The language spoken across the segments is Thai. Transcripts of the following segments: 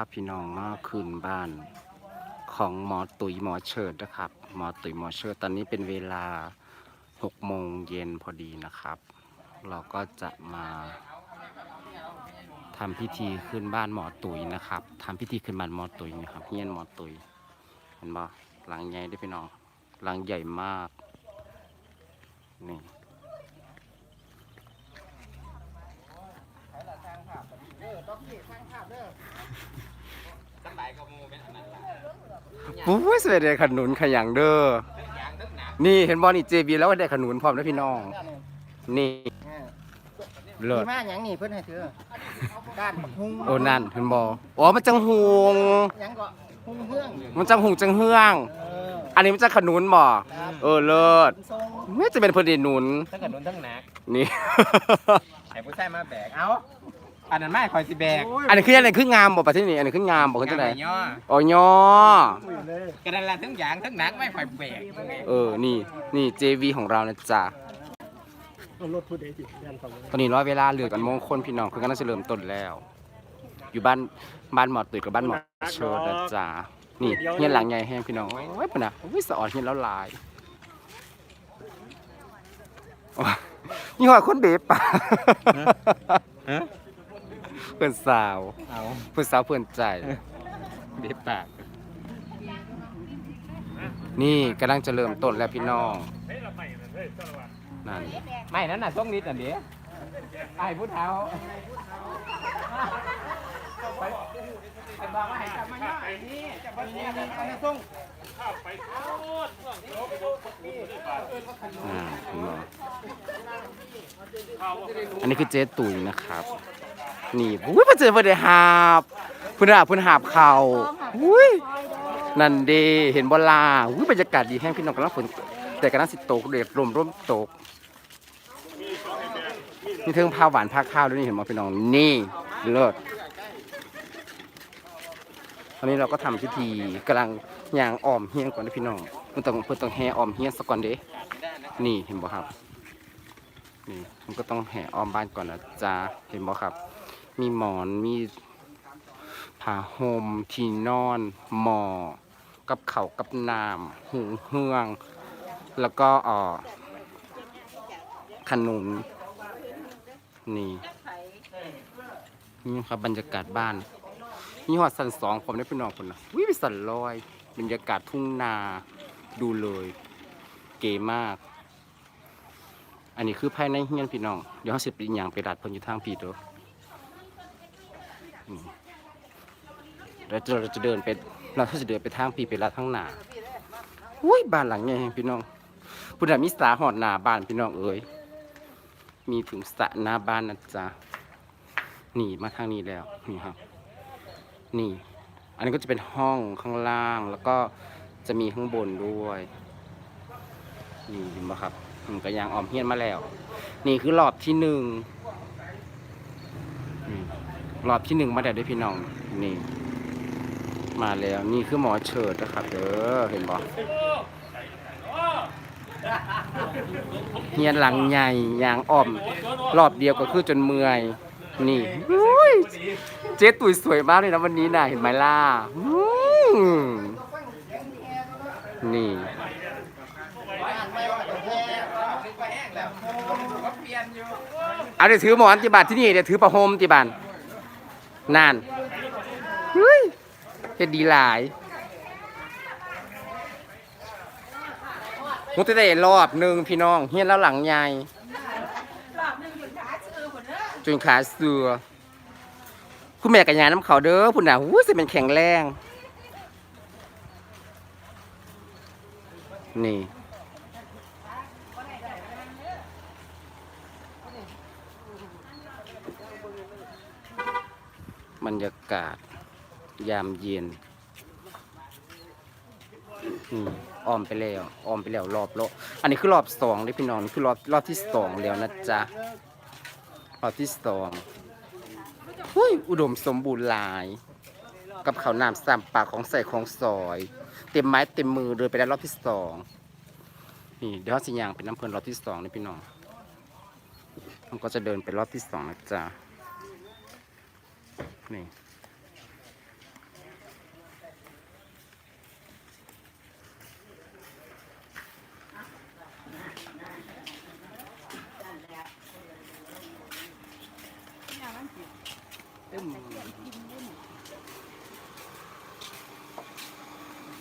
าพี่น้องมาคืนบ้านของหมอตุ๋ยหมอเชิดนะครับ หมอตุ๋ยหมอเชิดตอนนี้เป็นเวลา6โมงเย็นพอดีนะครับ เราก็จะมาทำพิธีขึ้นบ้านหมอตุ๋ยนะครับทำพิธีขึ้นบ้านหมอตุ๋ยนะครับเฮียนหมอตุ๋ยเห็นบ่หลังใหญ่ได้พี่น้องหลังใหญ่มากนี่ สบายก็มูเป็นอันนั้นล่ะ ปุ้ยสวยเด็ขนุนขยันเด้อทั้งยางทั้งหนักนี่เห็นบอลนี่เจบีแล้วก็ได้ขนุนพร้อมนะพี่น้อง นี่เลิมีศมาอย่างนี้เพิ่นให้เธอด้านหุงโอ้นั่นเห็นบออ๋อมันจังหงหยังก็หุงเฮืองมันจังหงจังเฮืองเอออันนี้มันจะขนุนบ่ครับเออเลิศทรงไม่จะเป็นเพอดีหนุนทั้งขนุนทั้งหนักนี่ไอ้ผู้ชายมาแบกเอ้า อันนั้นไม่คอยสิแบกอันนี้คืออันนี้คืองามบ่ประเทศนี้อันนี้คืองามบ่คือจังไดงานย่ออ๋อย่ออุ้ยเลยกระดานละทั้งยางทั้งหนักไม่คอยแบกเออนี่นี่ JV ของเรานะจ๊ะรถผู้ใดสิยันฝั่งตอนนี้ร้อยเวลาเหลือกันโมงคนพี่น้องคือกันน่าจะเริ่มต้นแล้ว อยู่บ้านบ้านหมอตุ๋ยกับบ้านหมอเชิดนะจ๊ะนี่เฮียนหลังใหญ่แห้งพี่น้องโอ้ยปะนะโอ้ยสะอ่อนเฮียนแล้วหลายโอ้ยนี่หัวคนเบบปะฮะ เพื่อนสาวเอาเพื่อนสาวเพื่อนใจเบ็ดปาก นี่กำลังจะเริ่มต้นแล้วพี่น้องนั่นไม่นั่นน่ะส้มนิดอันเดียวไอ้ผู้เท้าไปไปบอกว่าให้กลับมาย่อไอ้นี่จะมาเนี่ยนี่อันนี้ส่ง อ่าพี่น้องอันนี้คือเจ๊ตุ๋ยนะครับ นี่อุ้ยมาเจอเพื่อนหาบเพื่อนหาบเพื่อนหาบเข่าอุ้ยนั่นเดเห็นบอลาอุ้ยบรรยากาศดีแห้งพี่น้องกำลังฝนแต่กำลังสิตกเด็ดลมร่มตกนี่เทิงพาหวานพาข้าวด้วยนี่เห็นไหมพี่น้องนี่เลิศตอนนี้เราก็ทำพิธีกำลัง อย่างอ้อมเฮียงก่อนนะพี่น้องเพื่อนต้องเพื่อต้องแห่อ้อมเฮียงสักก่อนเด้นี่เห็นบ่ครับ นี่มันก็ต้องแห่อ้อมบ้านก่อนนะจ๊ะเห็นบ่ครับ มีหมอนมีผ้าห่มที่นอนหมอกับเขากับน้ำหุงเฮือง แล้วก็อ่อขนุนนี่นี่ครับบรรยากาศบ้านนี่หอดสันสองผมได้พี่น้องคนนะวิไปสันลอย บรรยากาศทุ่งนาดูเลย เก๋มาก อันนี้คือภายในเฮียนพี่น้อง เดี๋ยวเขาสิบอีกอย่างไปดัดพนอยู่ทางพี่เด้ออืมแล้วเราจะเดินไปเราจะเดินไปทางพี่ไปลัดทางหนาอุ้ยบ้านหลังใหญ่แห่งพี่น้องพุทธมิสาหอดหน้าบ้านพี่น้องเอ้ยมีถึงสระหน้าบ้านนะจ๊ะนี่มาทางนี้แล้วนี่ครับ นี่ อันนี้ก็จะเป็นห้องข้างล่างแล้วก็จะมีข้างบนด้วยนี่เห็นไหมครับอืมก็ยางออมเฮียนมาแล้ว นี่คือรอบที่หนึ่งรอบที่หนึ่งมาแล้วเด้วยพี่น้องนี่ มาแล้วนี่คือหมอเฉิดนะครับเด้อเห็นบ่เฮียนหลังใหญ่ยางอ่อม รอบเดียวก็คือจนเมื่อย นี่อุ้ยเจ๊ตุ๋ยสวยมากเลยนะวันนี้น่ะเห็นไหมล่ะนี่เอาเดี๋ยวถือหมอนจิบานที่นี่เดี๋ยวถือประโฮมจิบานนานเฮ้ยเฮ็ดดีหลายมุตได้รอบหนึ่งพี่น้องเฮียนแล้วหลังใหญ่ จนขาเสือคุณแม่กับยาน้ำเขาเด้อพุ่นน่ะหูสิเป็นแข็งแรง นี่บรรยากาศ ยามเย็นอ้อมไปแล้วอ้อมไปแล้วรอบรอบอันนี้คือรอบสองเลยพี่น้องนี่คือรอบรอบที่สองแล้วนะจ๊ะ รอบที่สองหุ้ยอุดมสมบูรณ์หลาย กับเขาวน้ำสามปากของใส่ของซอย เต็มไม้เต็มมือเลยไปได้รอบที่สองนี่เดี๋ยวสิยางเป็นน้ำเพลินรอบที่สองนี่พี่น้องมันก็จะเดินไปรอบที่สองนะจ๊ะนี่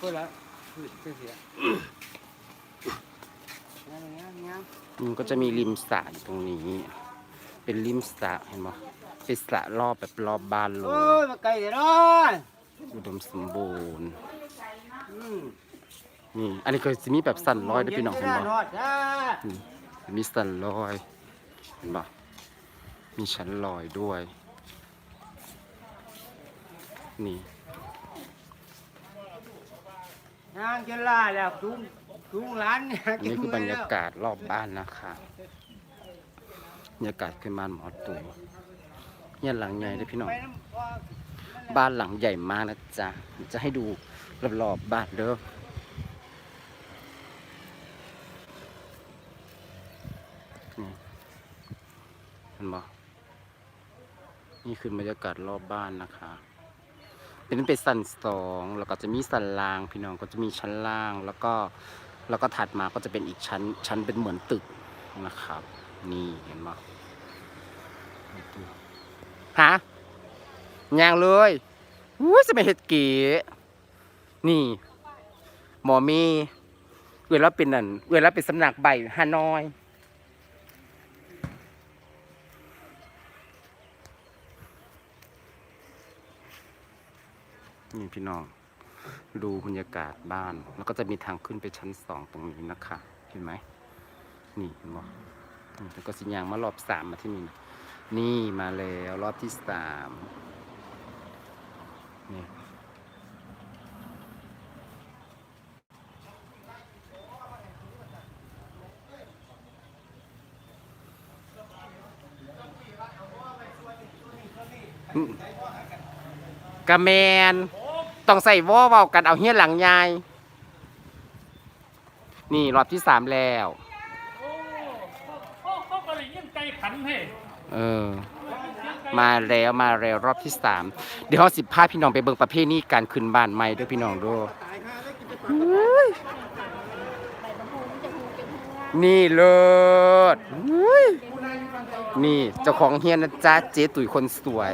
พื่อละพืชเสียเสียงั้นงั้นงั้นมันก็จะมีริมสระอยู่ตรงนี้ เป็นริมสระเห็นไหมเป็นสระรอบแบบรอบบ้านเลโอ้ยยมาไกลเดี๋ยวน้อยอุดมสมบูรณ์อืมนี่ อันนี้ก็จะมีแบบสั่นลอยด้วยพี่น้องเห็นเห็บ่นอดจ้ามีสั่นลอยเห็นบ่มีชั้นลอยด้วย นี่ นางจะล่าแล้วจุงจุงหลานเนี่ยอันนี้คือบรรยากาศรอบบ้านนะคะบรรยากาศขึ้นบ้านหมอตู่เนี่ยหลังใหญ่เลยพี่น้องไปน้ำพ่อบ้านหลังใหญ่มากนะจ๊ะเดี๋ยวจะให้ดูรอบๆบ้านเด้อนี่เห็นบ่นี่คือบรรยากาศรอบบ้านนะคะ เป็นเป็นสันสองแล้วก็จะมีสันล่างพี่น้องก็จะมีชั้นล่างแล้วก็แล้วก็ถัดมาก็จะเป็นอีกชั้นชั้นเป็นเหมือนตึกนะครับ นี่เห็นบ่ฮะยังเลยอุ้ยจะไปเฮ็ดเก๋นี่ หมอมีเวลาเป็นนั่นเวลาเป็นสำนักใบฮานอย นี่พี่น้อง ดูบรรยากาศบ้าน แล้วก็จะมีทางขึ้นไปชั้นสองตรงนี้นะคะ เห็นไหม นี่เห็นบ่นี่แล้วก็สิยางมารอบสามมาที่นี่นะนี่มาแล้วรอบที่สามนี่อืมกะแมน ต้องใส่วอเว้ากันเอาเฮียหลังยาย นี่รอบที่สามแล้ว โอ้เขาเขาก็เลยยิ่งใจขันให้เออ มาแล้วมาแล้วรอบที่สามเดี๋ยวเราสิพาพี่น้องไปเบิ่งประเภทนี้การขึ้นบ้านใหม่เด้วยพี่น้องเด้วย นี่เลิศอุ้ยนี่เจ้าของเฮียนะจ๊ะเจ๊ตุ๋ยคนสวย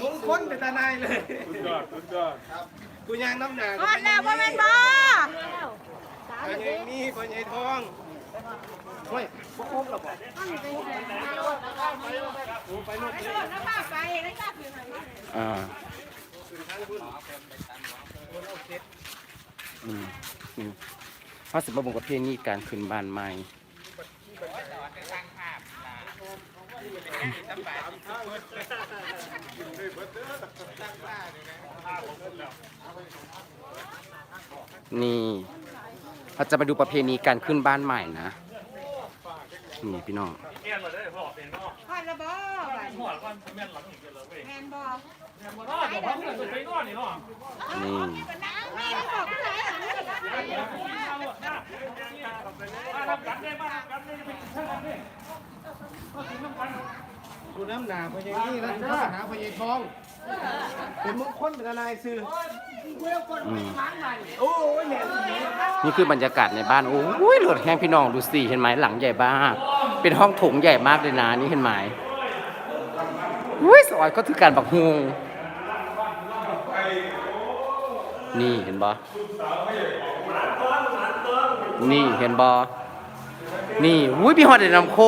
มงคลเป็นตาหนายเลยสุดยอดสุดยอดกูยางน้ำหนาฮอดแล้วบ่แม่นบ่ไปใหญ่นี่ไปใหญ่ทองเฮ้ยพวกผมหรอบ่ไปโน่นแล้วป้าไปแล้วจ้าคือไหนอ่าอืมนี่ เขาสิมาเบิ่งประเภทนี้การขึ้นบ้านใหม่นี่เราจะมาดูประเพณีการขึ้นบ้านใหม่นะ นี่พี่น้องแม่นมาได้พ่อเป็นเนาะฮอด แล้วบ่บัดหัวก้อนแม่นหลังอีกเลยเว้ยแม่นบ่แม่นบ่เนาะเดี๋ยวพ่อมันจะไปนอนนี่เนาะนี่มีแล้วบอกผู้ใดหามาทำกันได้มาทำกันได้ไปกินข้าวกันได้มากินน้ำกันกูน้ำหนาไปใหญ่นี่แล้วกูหาไปใหญ่ทอง เป็นมงคลเป็นตาหนายซื้ออืมโอ้ยแม่นี่คือบรรยากาศในบ้าน โอ้ยเหลือดแห้งพี่น้องดูสิเห็นไหมหลังใหญ่มากเป็นห้องโถงใหญ่มากเลยนะนี่เห็นไหม อุ้ยสวยก็คือการบักฮงนี่เห็นบอนี่เห็นบอนี่อุ้ยพี่ฮอดเดนำโค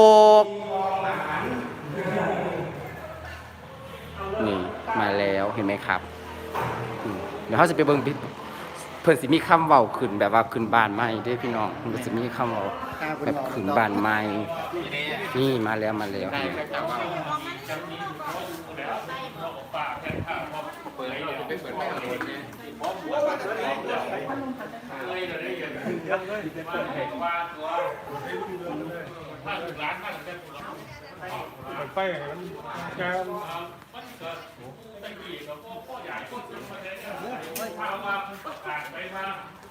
กนี่มาแล้วเห็นไหมครับ เดี๋ยวเขาจะไปเบิ่งเพิ่นสิมีคำเว้าขึ้นแบบว่าขึ้นบ้านใหม่เด้พี่น้องเพิ่นสิมีคำเว้า แบบขึ้นบ้านใหม่นี่มาแล้วมาแล้วไปมันการนี่คือประเพณีวูดเถาดังเดือเพิ่นสิพาเฮ็ดเด้พี่น้องเลยยิ่งข้าวยิ่งข้า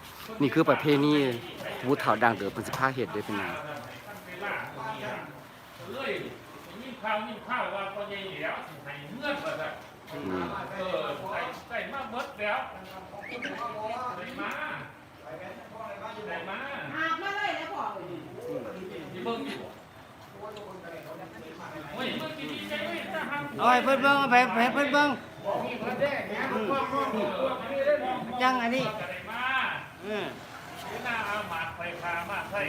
วว่าพอใหญ่แล้วให้เงื่อนว่าซั่นนี่เออใส่ใส่มาเบิดแล้วใส่าใส่มาอบเลยแล้วพ่อที่เบิ่งอยู่โอ้ยเมื่อกี้ดีใจเว้ยถ้าเอาให้เพิ่นเบิ่งเอาไปให้เพิ่นเบิ่งยังอันนี้ เออที่หน้าอาหมาดไฟคามาใส่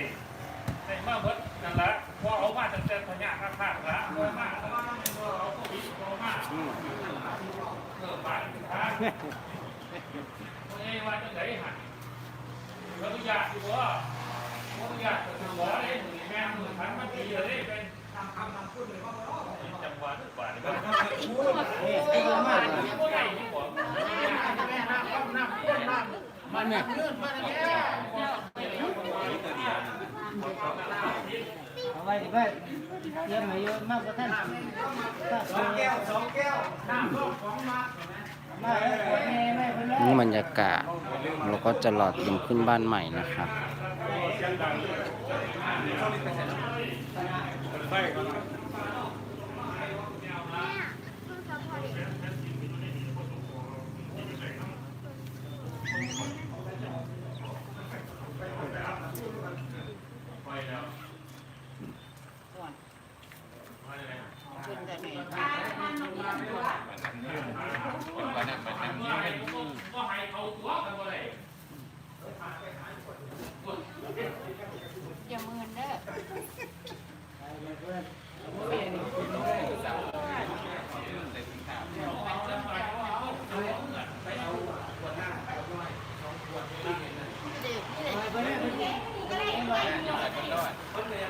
ในมาเบิดนั่นละพอเอามาตั้งแต่พญาข้างๆละเอมาเอามาเอาโควิดเอามาเออมาเป็นทางเอ้ยว่าจังไดหั่นเราอยากอยู่บ่เราอยากจะบ่ได้แม่มือพันมาดีเลยเป็นทำคำทำพูดเลยว่าจังหวะทุกบาทนี่ก็เอ๊ะไอ้ตัวมากเลยบ่ได้นี่บ่มันเนี่ย เอาไว้ดิไปเยี่ยมมาเยอะมากกว่าท่านสองแก้วสองแก้วน้ำของมานี่บรรยากาศเราก็จะรอเตรียมขึ้นบ้านใหม่นะครับ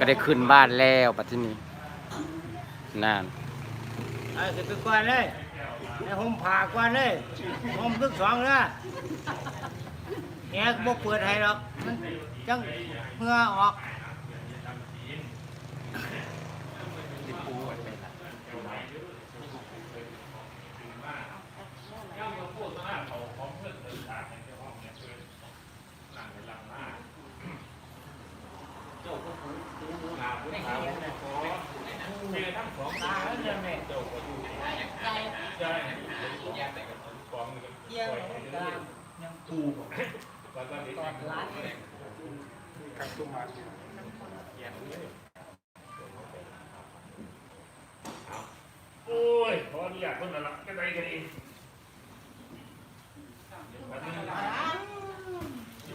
ก็ได้ขึ้นบ้านแล้วปัจจุบันนั่นไอ้สิดก่อนเลยไอ้ผมผ่าก่อนเลยผมทึกสองเลยแง่บกเปิดให้หรอกมันจังเมื่อออก ย่ำมาพูดหน้าเขาของเพื่อนเดินทางในห้องเนี่ยเพื่อนนั่งในหลังหน้าเจ้าก็คือหนาผู้ขาวขอเจอทั้งสองตาแล้วเนี่ยแม่เจ้าก็อยู่ใช่ใช่กองกันปล่อยให้เรื่อยๆปูแล้วก็เด็กร้านกับตุ้มมาโอ้ยขออนุญาตคนละละก็ได้กันเอง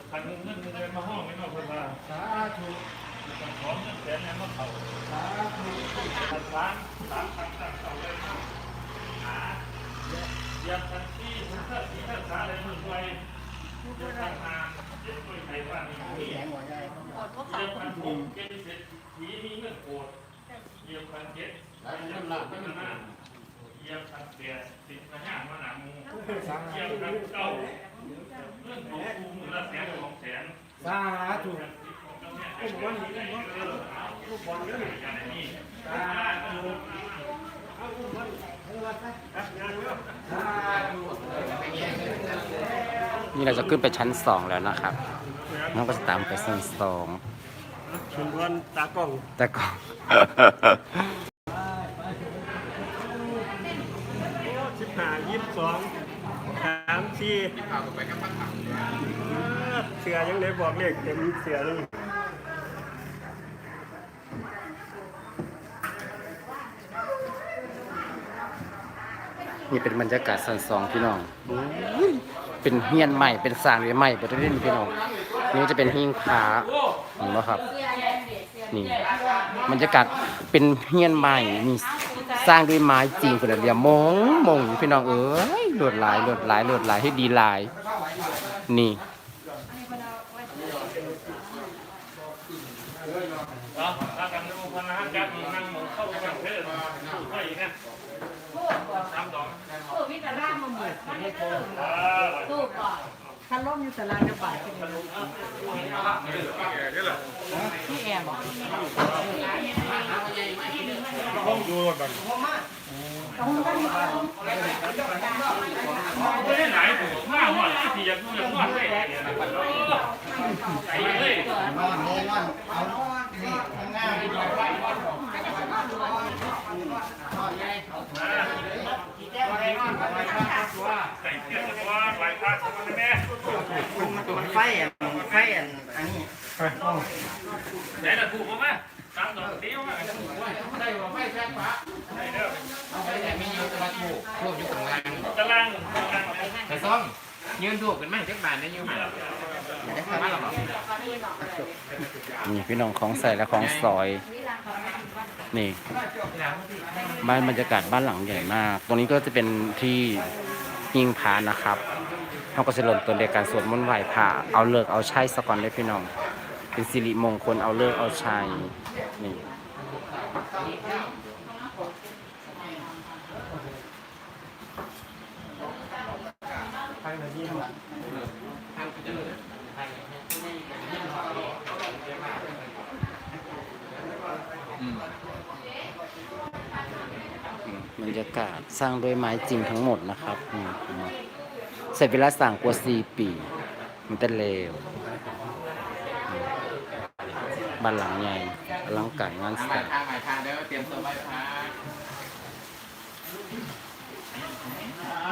คันเงินเงินเงินมาห้องไม่มาคนละสาธุของเงินแสนนั้นมาเขาสาธุคันล้านสามพันสามเสาเลยหา เยี่ยมทันที่ทุกท่านที่ท่านสาเลยมือไวเยี่ยมทันหาเยี่ยมไปไทยบ้านนี้มีอดพวกเยี่ยมพันหกเจ็ดสิบผีมีเงินโกดเยี่ยมพันเจ็ดเยี่ยมพันพันห้าเยี่ยมพันแปดสิบพันห้ามาหนามูเยี่ยมพันเก้าเรื่องของกูมือละแสนสองแสนสาธุลูกบอลลูกบอลเยอะอย่างนี้สาธุเอาอุ้มมั นให้วัดไปรับงานเร็วสาธุนี่เราจะขึ้นไปชั้นสองแล้วนะครับน้องก็จะตามไปชั้นสองชุมพรตากล้องแต่ก็สิบห้ายี่สิบสองสามสี่เสือยังได้บอกเลขเต็มเสือเลย นี่เป็นบรรยากาศสันสองพี่น้องเป็นเฮียนใหม่เป็นสร้างเรียใหม่บริเวณพี่น้องนี่จะเป็นหิ้งผาเห็นไหมครับนี่บรรยากาศเป็นเฮียนใหม่มีสร้างด้วยไม้จริงคนเดียมงมงพี่น้องเอ้ยลวดลายลวดลายลวดลายให้ดีลาย นี่ เนาะถ้ากันดูพนักงานนั่งหมูเข้าไปกันเพื่อนไม่นะสามสอง โอ้วิจารณ์มาหมด อ่า ตู้ก่อน คันล้มอยู่ตารางจะบ่ายเป็นที่แอร์บอกห้องอยู่รถบันไม่ได้ไหนผมมาหอดที่อยากดูอยากนอนเลยไอ้เลยนอนเลยนอนเอานี่ทำงานแจ้งไป นอนไปนอนตัวใส่เสื้อตัวลายผ้าตัวแม่มันไฟอะมันไฟอะอันนี้ไหนล่ะถูกผมไหมตามดอกเตี้ยวมาได้ว่าไม่แซ่บปะได้เด้อไม่ไมีอยู่ต่ว่าถูกถูกอยู่ตรงกลางตารางตารางแต่ซ่องยืนถูกกันมากจักบาทได้ยืมมา มาหรอนี่พี่น้องของใส่และของซอย นี่ บ้านบรรยากาศบ้านหลังใหญ่มาก ตรงนี้ก็จะเป็นที่ยิงพานะครับเขาก็จะเริ่มต้นในการสวดมนต์ไหว้พระเอาเลิกเอาชัยสก่อนเลยพี่น้อง เป็นสิริมงคลเอาเลิกเอาชัยนี่บร รยากาศสร้างด้วยไม้จริงทั้งหมดนะครับนี่ใช้เวลาสร้างกว่า4ปี มันแต่เลวบ้านหลังใหญ่อลังไการงานทางสร้างทางหมายทางเด้อเตรียมตัวไว้พระ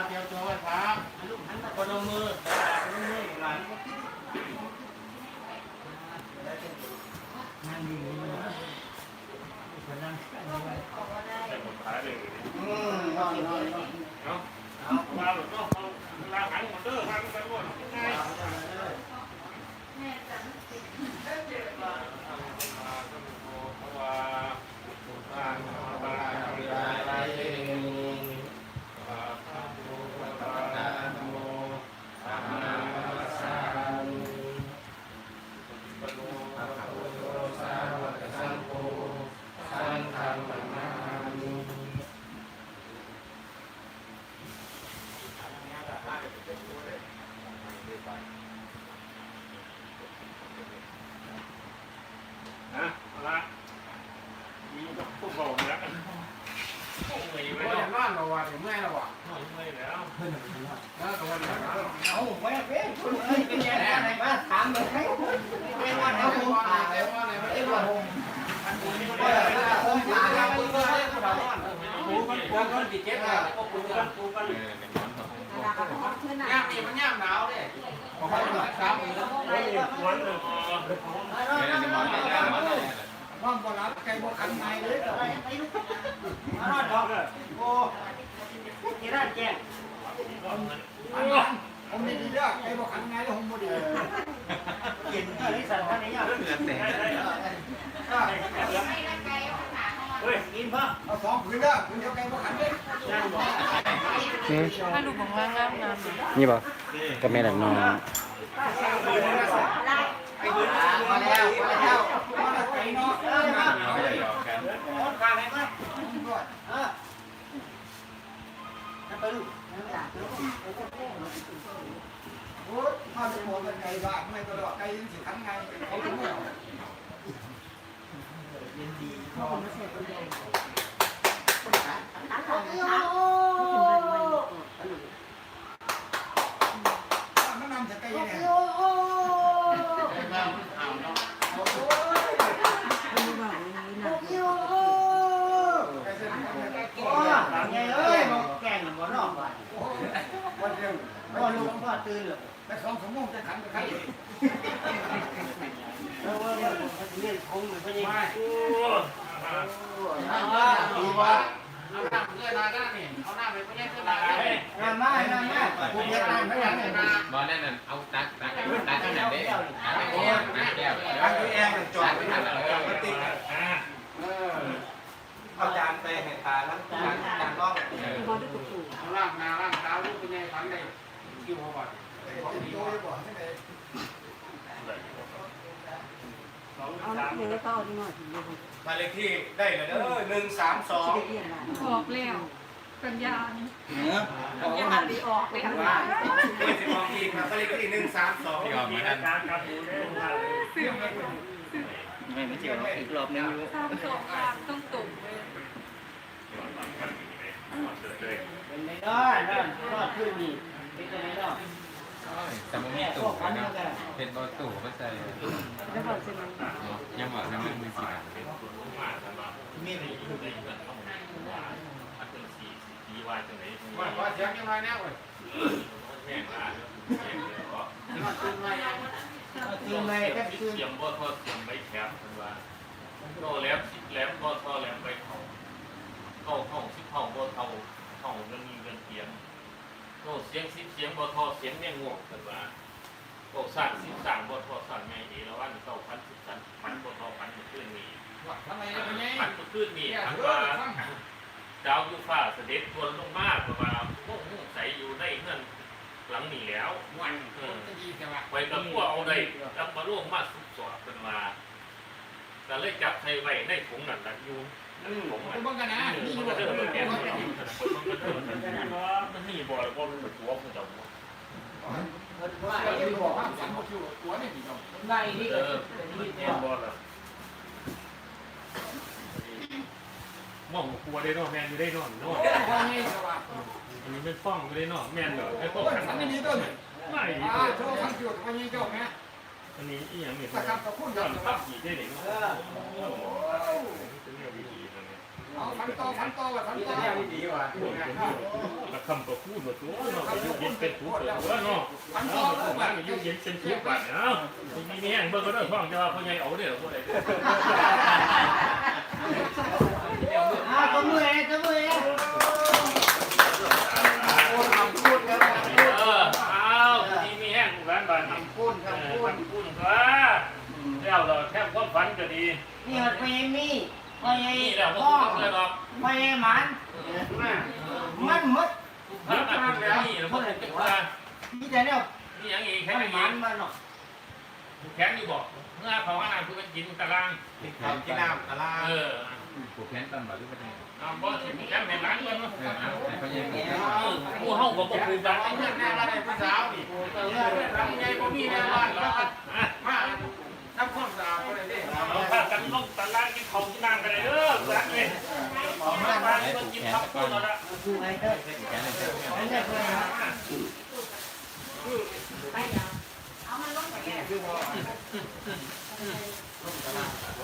เตรียมตัวไหว้พระคนลงมือลงมือหลาน ขายเลย อืมนอนนอนนอน เอามาหลุดก็เอาลาขังหมดเด้อทางไปหมดง่าย นะละมีผู้บอกแล้วโอ้ยไม่ โอ้ย ต้อง นอน เราว่ะถึงเมื่อยเราว่ะไม่แล้วแล้วตัวนี้เอาไว้เป็นคนเอ้ยเป็นยังไงอะไรบ้างถามเลยให้เป็นวันเอาผมตาเลยไอ้วันผมเออผมตาครับผมก็ได้ผมนอนปูกันปูกันติดเจ็บเลยปูกันปูกันย่ามนี่มันย่ามหนาวเลยผมให้มาสามมือไม่มีควนเลยห้องบ่รับใครบ่ขันในเลยไปไปลูกนอนดอกโอ้ ที่ร้านแจ้งผมไม่ดีเด้อใครบ่ขันในแล้วผมบ่ดีกินที่สันท่านนี้อะเฮ้ยกินพ่อเอาสองผืนเด้อผืนเดียวใครบ่ขันเลยอืมถ้าดูของล่างงามงามนี่บอกก็แม่ละน้อง ถ้าจะบอกกันไก่บ้าไม่ตลอดไก่ยังสิทั้งไงเขาถึงไม่เอามันนำจะไกลเนี่ยหลังไงเอ้ยบอกแก่งบ่นอกบ่วันเดียว วันลูกพ่อตื่นเลยแต่สองสมองจะขันกับใครเออว่าเรื่องคงเหมือนพญาโอ้ดีว่าเอาหน้าเพื่อนมาได้นี่เอาหน้าไปเพื่อนเพื่อนมาได้งานมาให้งานมาผู้เพียรงานไม่งานเนี่ยบอลนั่นน่ะเอาตักตักตักที่ไหนได้ตักไปแก้วตักแก้วตั้งที่แอร์จอตัดกไปไม่ทาทังนไหนแล้วติดอ่าเอาจานไปให้ทานแล้วจานจานรอบเอาล่างนาล่างเท้าลูกเป็นไงฟังได้ คิวเขาก่อนโอ้ยบอกใช่ไหมสองเอาสามเดี๋ยวเขาเอาดีหน่อยถึงเลยมาเลขที่ได้เลยเด้อหนึ่งสามสอง เรียนมาบอกแล้วปัญญาปัญญาดีออกเลยค่ะว่าเลขสิบสองอีกครับเลขที่หนึ่งสามสองยอมมีมาอาจารย์กับไม่ไม่ไม่เจียวอีกรอบนึงอยู่ ตามตกตามต้องตกเลย เป็นอนนอนนอนขึ้นนี่เป็นยังไงนอน แต่ไมันมีตู่นะเป็นบอตู่ก็ใส่แล้วบอกสิมันยังบอกยังไม่มีสีดว่าว่าเสียงยังไงแน่เว้ยแม่งอะแม่งเลยตื่นมาตื่นมาแค่ตื่นเสียงบ่ทอดเสียงไม่แคบเป็นว่าโตแหลมสิแหลมบ่ทอแหลมไปเขาเข้าห้องสิเข้าบ่เท่าห้องเรื่องนี้เรื่องเสียง โตเสียงสิเสียงบ่ทอเสียงแม่งงวกเป็นว่าโตสั่นสิสั่งบ่ทอสั่นแม่ดีแล้ววันเก้าพันสิบสั่นพันบ่ทอพันเมื่อคืนนี้ทำไมยังไงพันเมื่อคืนนี้พันว่าดาวยูฟ้าเสด็จทวนลงมาประมาณพวกมุ่งใสอยู่ในเงื่อนหลังนี้แล้ววันจะดีใช่ไหมไว้กับพวกเอาได้จับมาร่วมมาสุกสอดเป็นมาแต่เลยจับไทยไว้ในถุงนั่นแหละอยู่ ถุงคุมัณนบ้างกันนะมันนี่อยู่ก็เดินแบบนี้มันนี่บ่อยว่ามันเป็นตัวของเจ้าว่าจะบอกว่าสันหมดอยู่ตัวนี่พี่น้องได้นี่เอก็อเป็นมีดเนี่เนี่ยยบ่ล่ะมองกลัวได้เนาะแมนอยู่ได้เนาะเนาะว่าไงสวัสดิ์อันนี้เป็นฟ้องอยู่ได้เนาะแมนเหรอไอ้พวกขันสันนี่ต้นไม่อ่าโชว์สังจุดวันนี้เจ้าแม่อันนี้อีหยังเนี่ยตะกับกับคุณย้ยัองนคปัรับบอีกได้เลยเนาะ เออเอาฟันต่อฟันต่อว่าฟันต่อดีว่ะละคำก็พูดว่าตัวเนาะยุเย็นเป็นทุกข์ตัวเนาะเนาะบ้านยุเย็นเป็นทุกข์บัดเนาะมีนี่แห่งเบิ่งก็ได้ฟังจะว่าพ่อใหญ่เอาเด้อบ่ได้อ่าก็มือเองก็มือเองทำพูดกันเออเอามีมีแห่งร้านบ้านทำพูดทำพูดทำพูดว่แล้วเราแทบความฝันก็ดีนี่มันไปมี ไปนี่แหละบ่พ่อต้อเลยหรอกไปหมันมันหมดพระกันแล้วบ่ได้จักว่ามีแต่เนี่ยนี่ยังอีกแค่มันนี้มันมันเนาะแข็งอยู่บ่เมื่อเขาว่าน้ำคือมันกินตารางเขากินน้ำตะลาเออผูกแขนตำบัดหรือเปล่าเอาบ่สิแข็งให้ร้านกันเนาะเออแต่เขายังหมู่เฮาก็บ่ปลูกกันเพื่อนแม่มาได้ผู้สาวนี่ทำไงบ่มีแม่บ้านแล้วมา ทำความสะอาดก็ได้เด้เราพากันลงตารางกินข้าวกินน้ำกันเลยเด้อรักเลยมาบ้านเนกินข้าวโพดแล้วล่ะไปอแขนเลยเอไม่ได้เลยนะ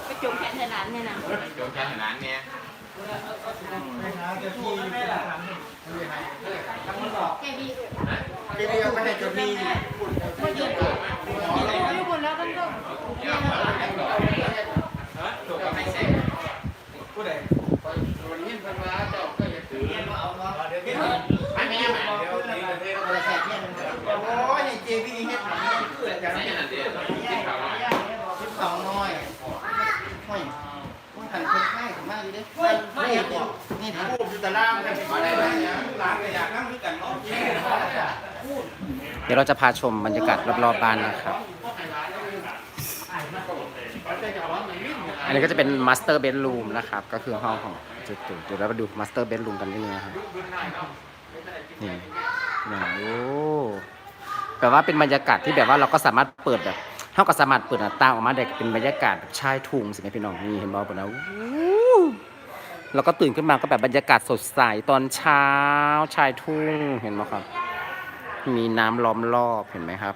ไปจมแขนในร้านเนี่ยนะโยนแขนให้หลานเนี่ย แกบีเรียกไม่ให้เจ้าพี่มาหยุดอยู่บนแล้วกันก็ถูกกับไม่เสร็จผู้ใดคนยินพันว่าเจ้าก็อย่าถือเรียนมาเอาเนาะเดี๋ยวพี่อันนี้แม่เดี๋ยวนี้เดี๋ยว เราแค่เที่ยง โอ้ยเจพี่เฮ็ดหยังเพื่อจะให้นั่นเด้อกินข้าวหลาย คิดของน้อยไม่ไม่หันคนง่ายมากเลย เด้ไม่เห็นบอกนี่นะพูดอยู่ตารางกันมาได้ไหมหลานก็อยากนั่งด้วยกันเนาะเดี๋ยวเราจะพาชมบรรยากาศรอบๆบ้านนะครับ อันนี้ก็จะเป็นมาสเตอร์เบดรูมนะครับ ก็คือห้องของจุดตุเดี๋ยวเราไปดูมาสเตอร์เบดรูมกันนิดนึงนะครับนี่นี่โอ้แปลว่าเป็นบรรยากาศที่แบบว่าเราก็สามารถเปิดแบบเท่ากับสามารถเปิดหน้าต่างออกมาได้เป็นบรรยากาศแบบชายทุ่งสิไหมพี่น้องนี่เห็นบอลปะนะอู้ แล้วก็ตื่นขึ้นมาก็แบบบรรยากาศสดใสตอนเช้าชายทุ่งเห็นไหมครับ มีน้ำล้อมรอบเห็นไหมครับ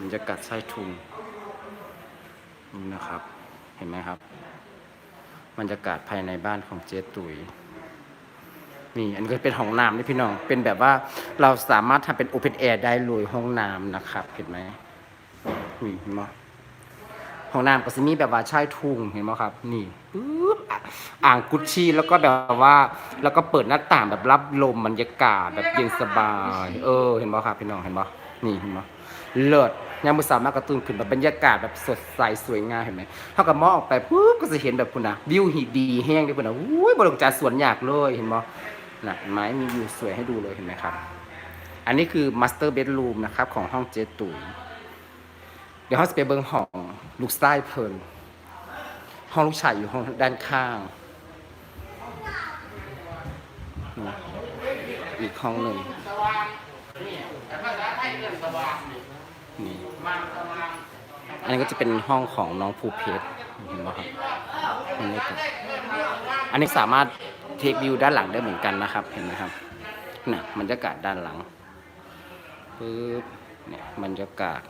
บรรยากาศชายทุ่งนี่นะครับ เห็นไหมครับบรรยากาศภายในบ้านของเจ๊ตุ๋ยนี่อันนี้ก็เป็นห้องน้ำนี่พี่น้อง เป็นแบบว่าเราสามารถทำเป็นโอเพนแอร์ได้เลยห้องน้ำนะครับ เห็นไหมนี่เห็นไหม ห้องน้ำก็จะมีแบบว่าชายทุ่งเห็นไหมครับ นี่ปึ๊บอ่างกุชชี่แล้วก็แบบว่า แล้วก็เปิดหน้าต่างแบบรับลมบรรยากาศแบบเย็นสบาย เออ เห็นไหมครับพี่น้องเห็นไหมนี่เห็นไหมเลิศยามมือสามารถกระตุ้นขึ้นแบบบรรยากาศแบบสดใสสวยงามเห็นไหมเท่ากับมองออกไปปุ๊บก็จะเห็นแบบคุณนะวิวหีดีแห้งเลยคุณนะอุ้ยบริจาสวนอยากเลยเห็นไหมนะไม้มีวิวสวยให้ดูเลยเห็นไหมครับ อันนี้คือ master bedroom นะครับของห้องเจตุยเดี๋ยวห้องจะไปเบิ้งห้อง ลูกชายเพลินห้องลูกชายอยู่ห้องด้านข้างนี่อีกห้องหนึ่งนี่อันนี้ก็จะเป็นห้องของน้องภูเพชรเห็นไหมครับอันนี้อันนี้สามารถเทควิวด้านหลังได้เหมือนกันนะครับ เห็นไหมครับน่ะบรรยากาศด้านหลังปึ๊บเนี่ยบรรยากาศ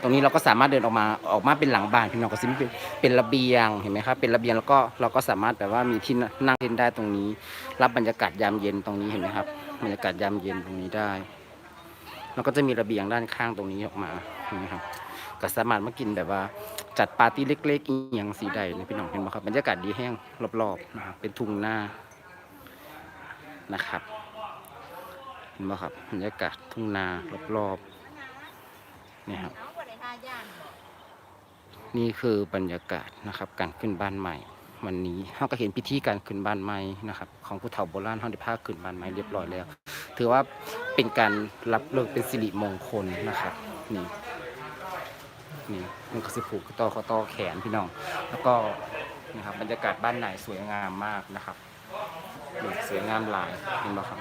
ตรงนี้เราก็สามารถเดินออกมาออกมาเป็นหลังบ้านพี่น้องก็ซิเป็นเป็นระเบียงเห็นไหมครับเป็นระเบียงแล้วก็เราก็สามารถแบบว่ามีที่นั่งเล่นได้ตรงนี้ รับบรรยากาศยามเย็นตรงนี้เห็นไหมครับบรรยากาศยามเย็นตรงนี้ได้แล้วก็จะมีระเบียงด้านข้างตรงนี้ออกมาเห็นไหมครับก็สามารถมากินแบบว่าจัดปาร์ตี้เล็กๆอหย่างสีใดเลยพี่น้องเห็นไหมครับบรรยากาศดีแห้งรอบๆนะครับเป็นทุ่งหน้านะครับเห็นไหมครับบรรยากาศทุ่งนารอบๆนี่ครับ นี่คือบรรยากาศนะครับการขึ้นบ้านใหม่ วันนี้เราก็เห็นพิธีการขึ้นบ้านใหม่นะครับ ของผู้เฒ่าโบราณเขาได้พาขึ้นบ้านใหม่เรียบร้อยแล้ว ถือว่าเป็นการรับเลิกเป็นสิริมงคลนะครับนี่นี่มันก็สิผูกต่อคอต่อแขนพี่น้อง แล้วก็นะครับบรรยากาศบ้านไหนสวยงามมากนะครับสวยงามหลายเห็นไหมครับ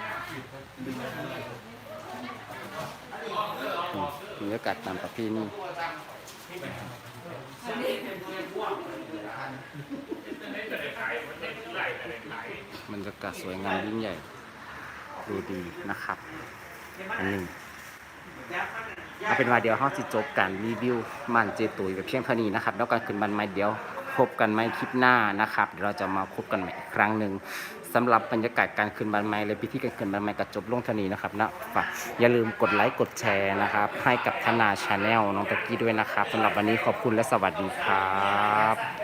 บรรยากาศตามประเพณี บรรยากาศสวยงามยิ่งใหญ่ ดูดีนะครับอันหนึ่งเอาเป็นว่าเดี๋ยวห้องสิจบการรีวิวมันเจตุยกับเพียงเท่านี้นะครับ แล้วการขึ้นบันไม้เดี๋ยวพบกันไหมคลิปหน้านะครับเดี๋ยวเราจะมาพบกันใหม่อีกครั้งหนึ่ง สำหรับบรรยากาศการขึ้นบันไม้และพิธีการขึ้นบันไม้ก็จบลงเท่านี้นะครับนะฝากอย่าลืมกดไลค์กดแชร์นะครับ ให้กับธนาชาแนลน้องตะกี้ด้วยนะครับสำหรับวันนี้ขอบคุณและสวัสดีครับ